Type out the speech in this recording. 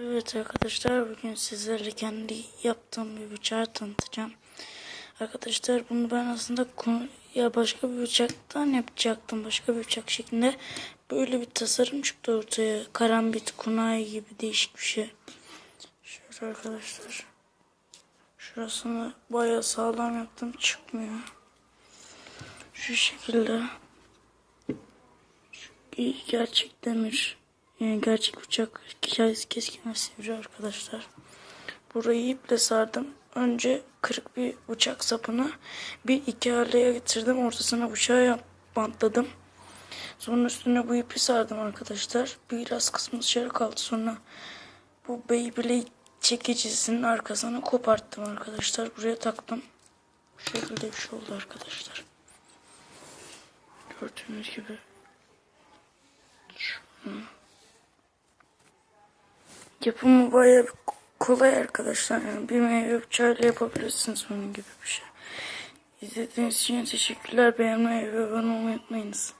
Evet arkadaşlar bugün sizlerle kendi yaptığım bir bıçağı tanıtacağım. Arkadaşlar bunu ben aslında ya başka bir bıçaktan yapacaktım. Başka bir bıçak şeklinde. Böyle bir tasarım çıktı ortaya. Karambit, kunai gibi değişik bir şey. Şöyle arkadaşlar. Şurasını bayağı sağlam yaptım. Çıkmıyor. Şu şekilde. Şu gerçek demir. Yani gerçek bıçak kes, keskin ve sivri arkadaşlar. Burayı iple sardım. Önce kırık bir bıçak sapını bir iki haleye getirdim. Ortasına bıçağı bantladım. Sonra üstüne bu ipi sardım arkadaşlar. Biraz kısmı dışarı kaldı. Sonra bu Beyblade çekicisinin arkasını koparttım arkadaşlar. Buraya taktım. Bu şekilde bir şey oldu arkadaşlar. Gördüğünüz gibi. Yapımı bayağı kolay arkadaşlar. Yani bir meyve bıçağıyla yapabilirsiniz onun gibi bir şey. İzlediğiniz için teşekkürler. Beğenmeyi ve abone olmayı unutmayınız.